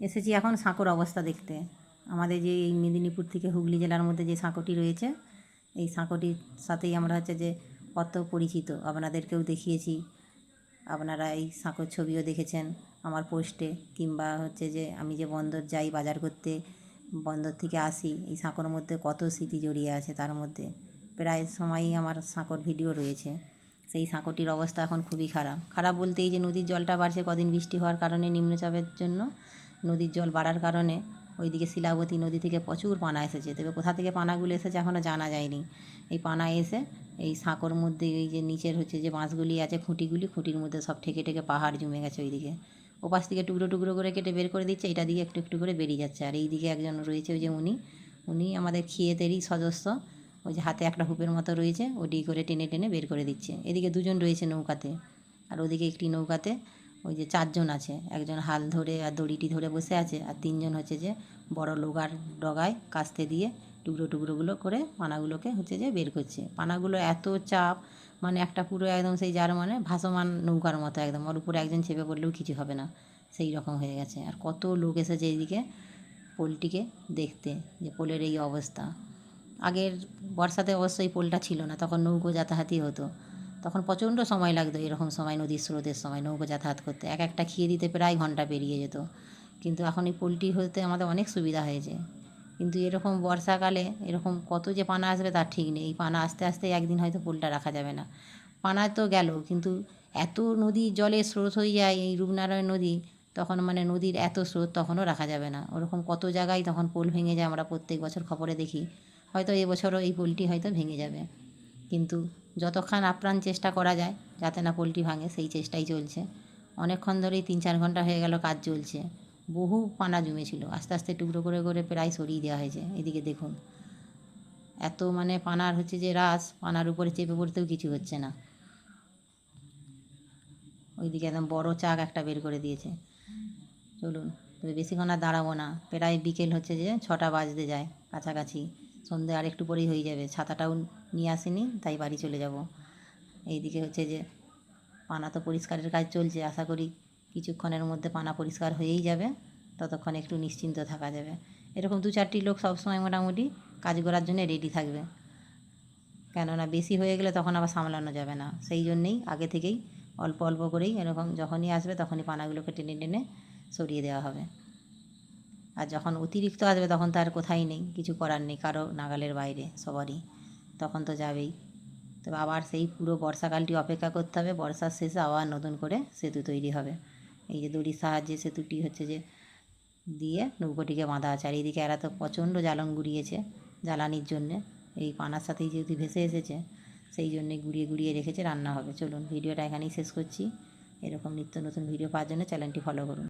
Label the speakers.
Speaker 1: এসেছি এখন সাঁকোর অবস্থা দেখতে। আমাদের যে এই মেদিনীপুর থেকে হুগলি জেলার মধ্যে যে সাঁকোটি রয়েছে, এই সাঁকোটির সাথেই আমরা হচ্ছে যে কত পরিচিত। আপনাদেরকেও দেখিয়েছি। আপনারা এই সাঁকোর ছবিও দেখেছেন আমার পোস্টে। কিংবা হচ্ছে যে আমি যে বন্দর যাই বাজার করতে, বন্দর থেকে আসি, এই সাঁকোর মধ্যে কত স্মৃতি জড়িয়ে আছে তার মধ্যে। প্রায় সময়ই আমার সাঁকোর ভিডিও রয়েছে। সেই সাঁকোটির অবস্থা এখন খুবই খারাপ। খারাপ বলতে এই যে নদীর জলটা বাড়ছে, কদিন বৃষ্টি হওয়ার কারণে নিম্নচাপের জন্য নদীর জল বাড়ার কারণে ওইদিকে শিলাবতী নদী থেকে প্রচুর পানা এসেছে। তবে কোথা থেকে পানাগুলো এসেছে এখনও জানা যায়নি। এই পানা এসে এই সাঁকোর মধ্যে এই যে নিচের হচ্ছে যে বাঁশগুলি আছে, খুঁটিগুলি খুঁটির মধ্যে সব ঠেকে ঠেকে পাহাড় জমে গেছে ওইদিকে। ওপাশ থেকে টুকরো টুকরো করে কেটে বের করে দিচ্ছে, এটা দিকে একটু একটু করে বেরিয়ে যাচ্ছে। আর এই দিকে একজন রয়েছে ওই যে উনি উনি আমাদের ক্ষিয়েতেরই সদস্য। ওই যে হাতে একটা হুপের মতো রয়েছে, ওটি করে টেনে টেনে বের করে দিচ্ছে। এদিকে দুজন রয়েছে নৌকাতে, আর ওদিকে একটি নৌকাতে ওই যে চারজন আছে, একজন হাল ধরে আর দড়িটি ধরে বসে আছে, আর তিনজন হচ্ছে যে বড় লোগার ডগায় কাস্তে দিয়ে টুকরো টুকরোগুলো করে পানাগুলোকে হচ্ছে যে বের করছে। পানাগুলো এত চাপ মানে একটা পুরো একদম সেই যার মানে ভাসমান নৌকার মতো একদম, ওর উপরে একজন চেপে পড়লেও কিছু হবে না, সেই রকম হয়ে গেছে। আর কত লোক এসেছে এইদিকে পোলটিকে দেখতে, যে পোলের এই অবস্থা। আগের বর্ষাতে অবশ্যই পোলটা ছিল না, তখন নৌকো যাতায়াতই হতো। তখন প্রচণ্ড সময় লাগতো, এরকম সময়, নদীর স্রোতের সময়, নৌকো যাতায়াত করতে। এক একটা খেয়ে দিতে প্রায় ঘণ্টা পেরিয়ে যেত। কিন্তু এখন এই পোলট্রি হতে আমাদের অনেক সুবিধা হয়েছে। কিন্তু এরকম বর্ষাকালে এরকম কত যে পানা আসবে তার ঠিক নেই। এই পানা আস্তে আস্তে একদিন হয়তো পোলটা রাখা যাবে না। পানা তো গেল, কিন্তু এত নদী জলে স্রোত হয়ে যায় এই রূপনারায়ণ নদী, তখন মানে নদীর এত স্রোত তখনও রাখা যাবে না। ওরকম কত জায়গায় তখন পোল ভেঙে যায় আমরা প্রত্যেক বছর খবরে দেখি। হয়তো এবছরও এই পোলটি হয়তো ভেঙে যাবে। কিন্তু যতক্ষণ আপ্রাণ চেষ্টা করা যায়, যাতে না পোলট্রি ভাঙে, সেই চেষ্টাই চলছে। অনেকক্ষণ ধরেই তিন চার ঘণ্টা হয়ে গেল কাজ চলছে। বহু পানা জমেছিল। আস্তে আস্তে টুকরো করে করে প্রায় সরিয়ে দেওয়া হয়েছে। এদিকে দেখুন, এত মানে পানার হচ্ছে যে রাস, পানার উপরে চেপে পড়তেও কিছু হচ্ছে না। ওইদিকে একদম বড় চাক একটা বের করে দিয়েছে। চলুন, তবে বেশিক্ষণ আর দাঁড়াবো না। প্রায় বিকেল হচ্ছে যে ছটা বাজতে যায় কাছাকাছি। সন্ধে আর একটু পরেই হয়ে যাবে। ছাতাটাও নিয়ে আসিনি, তাই বাড়ি চলে যাব। এইদিকে হচ্ছে যে পানা তো পরিষ্কারের কাজ চলছে, আশা করি কিছুক্ষণের মধ্যে পানা পরিষ্কার হয়েই যাবে, ততক্ষণ একটু নিশ্চিন্ত থাকা যাবে। এরকম দু চারটি লোক সবসময় মোটামুটি কাজ করার জন্য রেডি থাকবে। কেননা বেশি হয়ে গেলে তখন আবার সামলানো যাবে না। সেই জন্যেই আগে থেকেই অল্প অল্প করেই এরকম যখনই আসবে তখনই পানাগুলোকে টেনে টেনে সরিয়ে দেওয়া হবে। আর যখন অতিরিক্ত আসবে তখন তার কোথায় নেই, কিছু করার নেই, কারও নাগালের বাইরে, সবারই। তখন তো যাবেই। তবে আবার সেই পুরো বর্ষাকালটি অপেক্ষা করতে হবে, বর্ষার শেষে আবার নতুন করে সেতু তৈরি হবে। এই যে দড়ির সাহায্যে সেতুটি হচ্ছে যে দিয়ে নৌকোটিকে বাঁধা আছে। আর এইদিকে এরা তো প্রচণ্ড জ্বালন গুড়িয়েছে জ্বালানির জন্যে। এই পানার সাথেই যেহেতু ভেসে এসেছে, সেই জন্যে গুড়িয়ে গুড়িয়ে রেখেছে, রান্না হবে। চলুন, ভিডিওটা এখানেই শেষ করছি। এরকম নিত্য নতুন ভিডিও পাওয়ার জন্য চ্যানেলটি ফলো করুন।